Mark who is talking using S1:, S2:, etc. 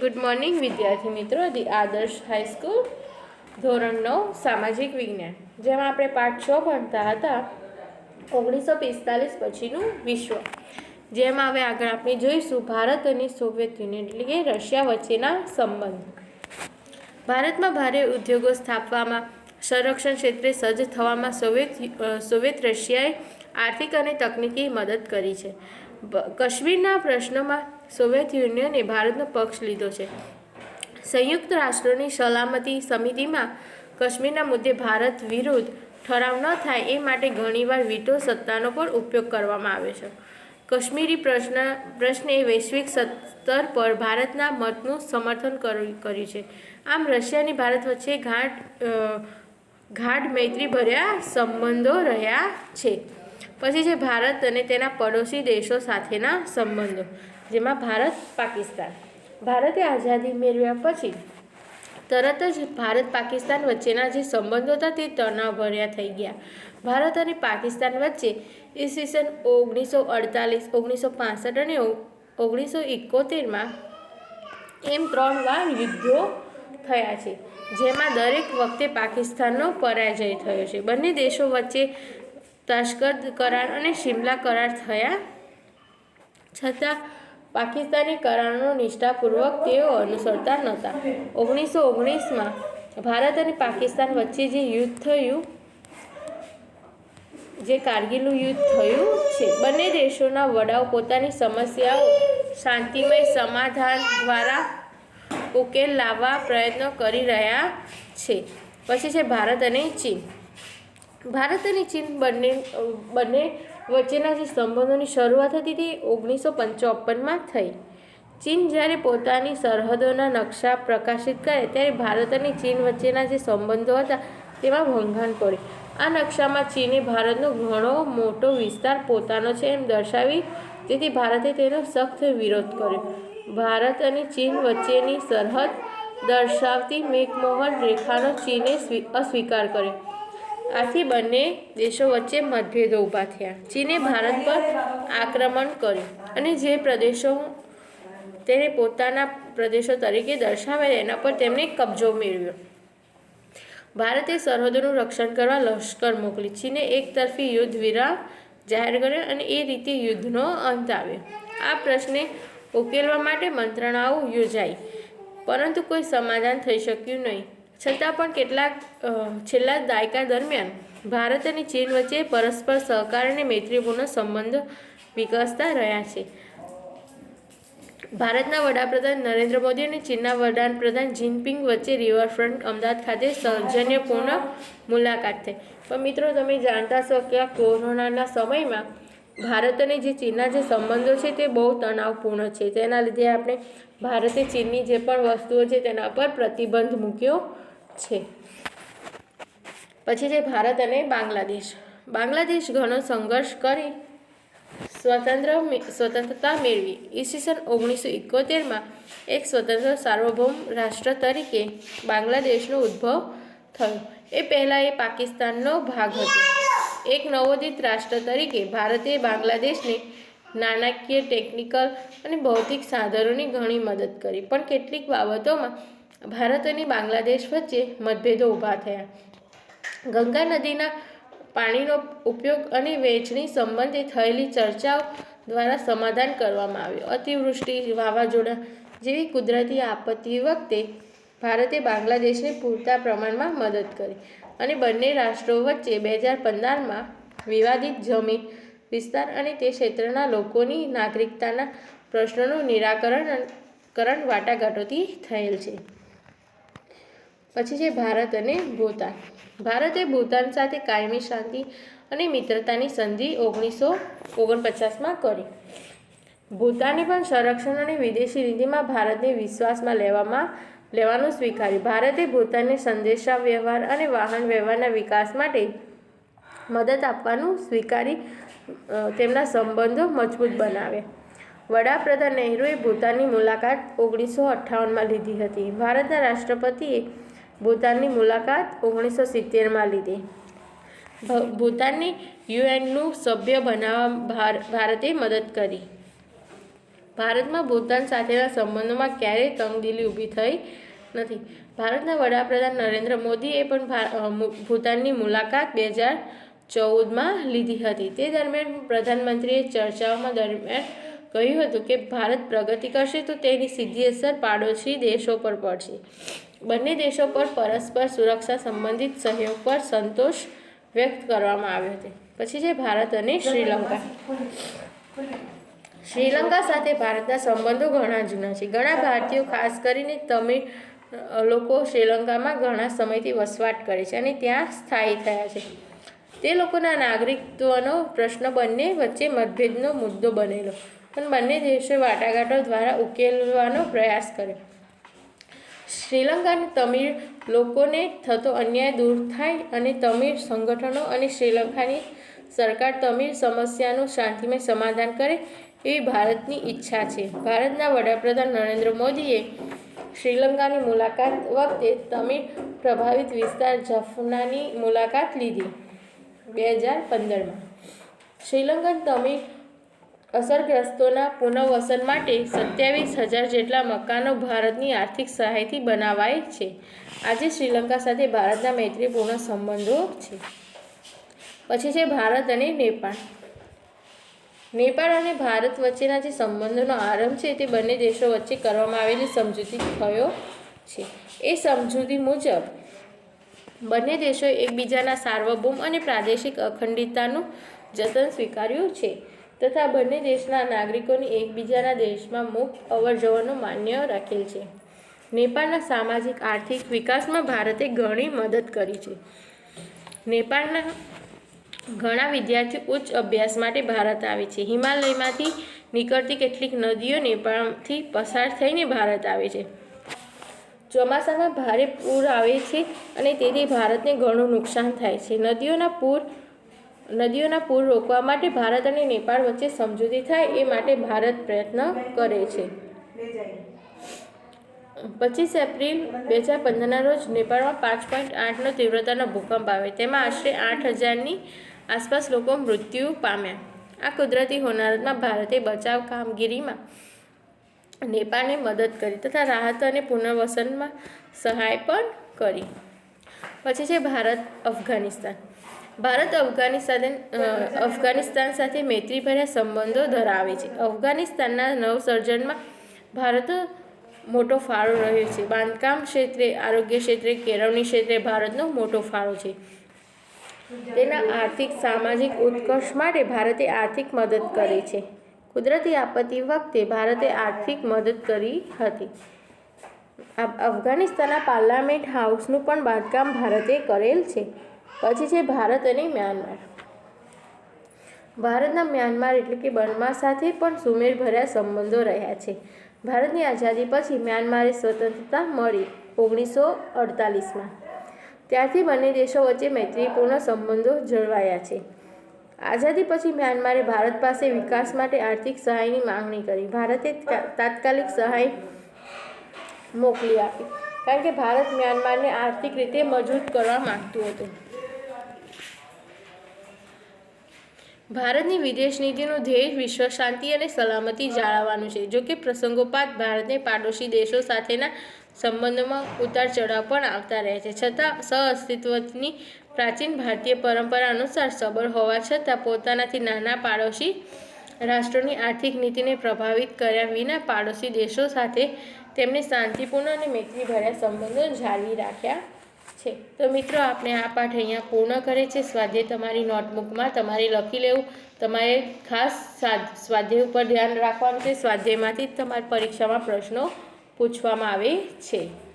S1: Good morning વિદ્યાર્થી મિત્રો. The આદર્શ હાઈસ્કૂલ ધોરણ નવ, સામાજિક વિજ્ઞાન. જેમાં આપણે પાઠ છ ભણતા હતા, ઓગણીસો પિસ્તાલીસ પછીનું વિશ્વ. જેમાં હવે આગળ આપણે જોઈશું ભારત અને સોવિયત યુનિયન, એટલે કે રશિયા વચ્ચેના સંબંધ. ભારતમાં ભારે ઉદ્યોગો સ્થાપવામાં, સંરક્ષણ ક્ષેત્રે સજ્જ થવામાં સોવિયત સોવિયત રશિયાએ આર્થિક અને તકનીકી મદદ કરી છે. કાશ્મીરના પ્રશ્નોમાં સોવિયત યુનિયને ભારતનો પક્ષ લીધો છે. સંયુક્ત રાષ્ટ્રોની સલામતી સમિતિમાં કાશ્મીરના મુદ્દે ભારત વિરુદ્ધ ઠરાવ ન થાય એ માટે ઘણીવાર વીટો સત્તાનો પણ ઉપયોગ કરવામાં આવે છે. કાશ્મીરી પ્રશ્ન પ્રશ્ને વૈશ્વિક સ્તર પર ભારતના મતનું સમર્થન કર્યું છે. આમ રશિયાની ભારત વચ્ચે અ, ગાઢ મૈત્રી ભર્યા સંબંધો રહ્યા છે. પછી છે ભારત અને તેના પડોશી દેશો સાથેના સંબંધો. જેમાં ભારત, પાકિસ્તાન. ભારતે આઝાદી મેળવ્યા પછી તરત જ ભારત, પાકિસ્તાન વચ્ચેના જે સંબંધો હતા તે તણાવભર્યા થઈ ગયા. ભારત અને પાકિસ્તાન વચ્ચે ઈસવીસન ઓગણીસો અડતાલીસ, ઓગણીસો પાસઠ અને ઓગણીસો એકોતેરમાં એમ ત્રણ વાર યુદ્ધો થયા છે, જેમાં દરેક વખતે પાકિસ્તાનનો પરાજય થયો છે. બંને દેશો વચ્ચે તાશ્કંદ કરાર અને શિમલા કરાર થયા છતાં પાકિસ્તાની નિષ્ઠાપૂર્વક તેઓ અનુસરતા નહોતા. ઓગણીસો ઓગણીસમાં ભારત અને પાકિસ્તાન વચ્ચે જે યુદ્ધ થયું, જે કારગિલનું યુદ્ધ થયું છે, બંને દેશોના વડાઓ પોતાની સમસ્યાઓ શાંતિમય સમાધાન દ્વારા ઉકેલ લાવવા પ્રયત્નો કરી રહ્યા છે. પછી છે ભારત અને ચીન. ભારત અને ચીન બંને બંને વચ્ચેના જે સંબંધોની શરૂઆત હતી તે ઓગણીસો પંચોપનમાં થઈ. ચીન જ્યારે પોતાની સરહદોના નકશા પ્રકાશિત કરે, ત્યારે ભારત અને ચીન વચ્ચેના જે સંબંધો હતા તેમાં ભંગાણ પડે આ નકશામાં ચીને ભારતનો ઘણો મોટો વિસ્તાર પોતાનો છે એમ દર્શાવી, જેથી ભારતે તેનો સખ્ત વિરોધ કર્યો. ભારત અને ચીન વચ્ચેની સરહદ દર્શાવતી મેકમોહન રેખાનો ચીને અસ્વીકાર કર્યો. આથી બંને દેશો વચ્ચે મતભેદો ઊભા થયા. ચીને ભારત પર આક્રમણ કર્યું અને જે પ્રદેશો તેને પોતાના પ્રદેશો તરીકે દર્શાવ્યા એના પર તેમણે કબજો મેળવ્યો. ભારતે સરહદોનું રક્ષણ કરવા લશ્કર મોકલી. ચીને એકતરફી યુદ્ધ વિરામ જાહેર કર્યો અને એ રીતે યુદ્ધનો અંત આવ્યો. આ પ્રશ્ને ઉકેલવા માટે મંત્રણાઓ યોજાઈ, પરંતુ કોઈ સમાધાન થઈ શક્યું નહીં. છતાં પણ કેટલાક છેલ્લા દાયકા દરમિયાન ભારત અને ચીન વચ્ચે પરસ્પર સહકાર અને મૈત્રીપૂર્ણ સંબંધ વિકસતા રહ્યા છે. ભારતના વડાપ્રધાન નરેન્દ્ર મોદી અને ચીનના વડાપ્રધાન જિનપિંગ વચ્ચે રિવરફ્રન્ટ અમદાવાદ ખાતે સૌજન્યપૂર્ણ મુલાકાત થઈ. પણ મિત્રો, તમે જાણતા છો કે આ કોરોનાના સમયમાં ભારત અને જે ચીનના જે સંબંધો છે તે બહુ તણાવપૂર્ણ છે. તેના લીધે આપણે ભારતે ચીનની જે પણ વસ્તુઓ છે તેના પર પ્રતિબંધ મૂક્યો છે. પછી છે ભારત અને બાંગ્લાદેશ. બાંગ્લાદેશ ઘણો સંઘર્ષ કરી સ્વતંત્ર સ્વતંત્રતા મેળવી. ઈસવીસન ઓગણીસો એકોતેરમાં એક સ્વતંત્ર સાર્વભૌમ રાષ્ટ્ર તરીકે બાંગ્લાદેશનો ઉદ્ભવ થયો. એ પહેલાં એ પાકિસ્તાનનો ભાગ હતો. એક નવોદિત રાષ્ટ્ર તરીકે ભારતે બાંગ્લાદેશને નાણાકીય ટેકનિકલ અને ભૌતિક સાધનોની ઘણી મદદ કરી. પણ કેટલીક બાબતોમાં ભારત અને બાંગ્લાદેશ વચ્ચે મતભેદો ઊભા થયા. ગંગા નદીના પાણીનો ઉપયોગ અને વહેંચણી સંબંધે થયેલી ચર્ચાઓ દ્વારા સમાધાન કરવામાં આવ્યું. અતિવૃષ્ટિ, વાવાઝોડા જેવી કુદરતી આપત્તિ વખતે ભારતે બાંગ્લાદેશને પૂરતા પ્રમાણમાં મદદ કરી. અને બંને રાષ્ટ્રો વચ્ચે બે હજાર પંદરમાં વિવાદિત જમીન વિસ્તાર અને તે ક્ષેત્રના લોકોની નાગરિકતાના પ્રશ્નોનું નિરાકરણ કરણ વાટાઘાટોથી થયેલ છે. પછી છે ભારત અને ભૂતાન. ભારતે ભૂતાન સાથે કાયમી શાંતિ અને મિત્રતાની સંધિ ઓગણીસો ઓગણપચાસમાં કરી. ભૂતાને પણ સંરક્ષણ અને વિદેશી નીતિમાં ભારતને વિશ્વાસમાં લેવામાં, લેવાનું સ્વીકાર્યું. ભારતે ભૂતાનને સંદેશા વ્યવહાર અને વાહન વ્યવહારના વિકાસ માટે મદદ આપવાનું સ્વીકારી તેમના સંબંધો મજબૂત બનાવ્યા વડાપ્રધાન નહેરુએ ભૂતાનની મુલાકાત ઓગણીસો અઠ્ઠાવનમાં લીધી હતી. ભારતના રાષ્ટ્રપતિએ ભૂતાનની મુલાકાત ઓગણીસો સિત્તેરમાં લીધી. ભૂતાનની યુએનનું સભ્ય બનાવવા ભાર- ભારતે મદદ કરી. ભારતમાં ભૂતાન સાથેના સંબંધોમાં ક્યારેય તંગદિલી ઊભી થઈ નથી. ભારતના વડાપ્રધાન નરેન્દ્ર મોદીએ પણ ભૂતાનની મુલાકાત બે હજાર ચૌદમાં લીધી હતી. તે દરમિયાન પ્રધાનમંત્રીએ ચર્ચાઓમાં દરમિયાન કહ્યું હતું કે ભારત પ્રગતિ કરશે તો તેની સીધી અસર પાડોશી દેશો પર પડશે. બંને દેશો પર પરસ્પર સુરક્ષા સંબંધિત સહયોગ પર સંતોષ વ્યક્ત કરવામાં આવ્યો હતો. પછી છે ભારત અને શ્રીલંકા. શ્રીલંકા સાથે ભારતના સંબંધો ઘણા જૂના છે. ઘણા ભારતીયો, ખાસ કરીને તમિળ લોકો શ્રીલંકામાં ઘણા સમયથી વસવાટ કરે છે અને ત્યાં સ્થાયી થયા છે. તે લોકોના નાગરિકત્વનો પ્રશ્ન બંને વચ્ચે મતભેદનો મુદ્દો બનેલો. પણ બંને દેશોએ વાટાઘાટો દ્વારા ઉકેલવાનો પ્રયાસ કર્યો. શ્રીલંકાના તમિળ લોકોને થતો અન્યાય દૂર થાય અને તમિળ સંગઠનો અને શ્રીલંકાની સરકાર તમિળ સમસ્યાનું શાંતિમય સમાધાન કરે એવી ભારતની ઈચ્છા છે. ભારતના વડાપ્રધાન નરેન્દ્ર મોદીએ શ્રીલંકાની મુલાકાત વખતે તમિળ પ્રભાવિત વિસ્તાર જફનાની મુલાકાત લીધી. બે હજાર પંદરમાં. શ્રીલંકન તમિલ અસરગ્રસ્તોના પુનઃવસન માટે સત્યાવીસ હજાર જેટલા મકાનો ભારતની આર્થિક સહાયથી બનાવાય છે. આજે શ્રીલંકા સાથે ભારતના મૈત્રીપૂર્ણ સંબંધો છે. પછી છે ભારત અને નેપાળ. નેપાળ અને ભારત વચ્ચેના જે સંબંધોનો આરંભ છે તે બંને દેશો વચ્ચે કરવામાં આવેલી સમજૂતી થયો છે? એ સમજૂતી મુજબ બંને દેશોએ એકબીજાના સાર્વભૌમ અને પ્રાદેશિક અખંડિતતાનું જતન સ્વીકાર્યું છે તથા બંને દેશના નાગરિકોની એકબીજાના દેશમાં મુક્ત અવરજવરનો માન્ય રાખેલ છે. નેપાળના સામાજિક આર્થિક વિકાસમાં ભારતે ઘણી મદદ કરી છે. નેપાળના ઘણા વિદ્યાર્થીઓ ઉચ્ચ અભ્યાસ માટે ભારત આવે છે. હિમાલયમાંથી નીકળતી કેટલીક નદીઓ નેપાળથી પસાર થઈને ભારત આવે છે. ચોમાસામાં ભારે પૂર આવે છે અને તેથી ભારતને ઘણું નુકસાન થાય છે. નદીઓના પૂર નદીઓના પૂર રોકવા માટે ભારત અને નેપાળ વચ્ચે સમજૂતી થાય એ માટે ભારત પ્રયત્ન કરે છે. પચીસ એપ્રિલ બે હજાર પંદરના રોજ નેપાળમાં પાંચ પોઈન્ટ આઠનો તીવ્રતાનો ભૂકંપ આવે તેમાં આશરે આઠ હજારની આસપાસ લોકો મૃત્યુ પામ્યા. આ કુદરતી હોનારતમાં ભારતે બચાવ કામગીરીમાં નેપાળને મદદ કરી તથા રાહત અને પુનર્વસનમાં સહાય પણ કરી. પછી છે ભારત, અફઘાનિસ્તાન. ભારત, અફઘાનિસ્તાન અફઘાનિસ્તાન સાથે મૈત્રીભર્યા સંબંધો ધરાવે છે. અફઘાનિસ્તાનના નવસર્જનમાં ભારત મોટો ફાળો રહ્યો છે. બાંધકામ ક્ષેત્રે, આરોગ્ય ક્ષેત્રે, કેળવણી ક્ષેત્રે ભારતનો મોટો ફાળો છે. તેના આર્થિક, સામાજિક ઉત્કર્ષ માટે ભારતે આર્થિક મદદ કરી છે. કુદરતી આપત્તિ વખતે ભારતે આર્થિક મદદ કરી હતી. અફ- અફઘાનિસ્તાનના પાર્લામેન્ટ હાઉસનું પણ બાંધકામ ભારતે કરેલ છે. પછી છે ભારત અને મ્યાનમાર. ભારતના મ્યાનમાર એટલે કે બર્મા સાથે પણ સુમેળભર્યા સંબંધો રહ્યા છે. ભારતની આઝાદી પછી મ્યાનમારે સ્વતંત્રતા મળી ઓગણીસો અડતાલીસમાં. ત્યારથી બંને દેશો વચ્ચે મૈત્રીપૂર્ણ સંબંધો જળવાયા છે. આઝાદી પછી મ્યાનમારે ભારત પાસે વિકાસ માટે આર્થિક સહાયની માંગણી કરી. ભારતે તાત્કાલિક સહાય મોકલી આપી. કારણ કે ભારત મ્યાનમારને આર્થિક રીતે મજબૂત કરવા માંગતું હતું. ભારતની વિદેશ નીતિનું ધ્યેય વિશ્વ શાંતિ અને સલામતી જાળવવાનું છે. જો કે પ્રસંગોપાત ભારતને પાડોશી દેશો સાથેના સંબંધોમાં ઉતાર ચઢાવ પણ આવતા રહે છે. છતાં સહઅસ્તિત્વની પ્રાચીન ભારતીય પરંપરા અનુસાર સબળ હોવા છતાં પોતાનાથી નાના પાડોશી રાષ્ટ્રોની આર્થિક નીતિને પ્રભાવિત કર્યા વિના પાડોશી દેશો સાથે તેમને શાંતિપૂર્ણ અને મૈત્રીભર્યા સંબંધો જાળવી રાખ્યા છે. તો મિત્રો, આપણે આ પાઠ અહીંયા પૂર્ણ કરે છે સ્વાધ્યાય તમારી નોટબુકમાં તમારે લખી લેવું. તમારે ખાસ સ્વાધ્યાય ઉપર ધ્યાન રાખવાનું છે. સ્વાધ્યાયમાંથી જ તમારી પરીક્ષામાં પ્રશ્નો પૂછવામાં આવે છે.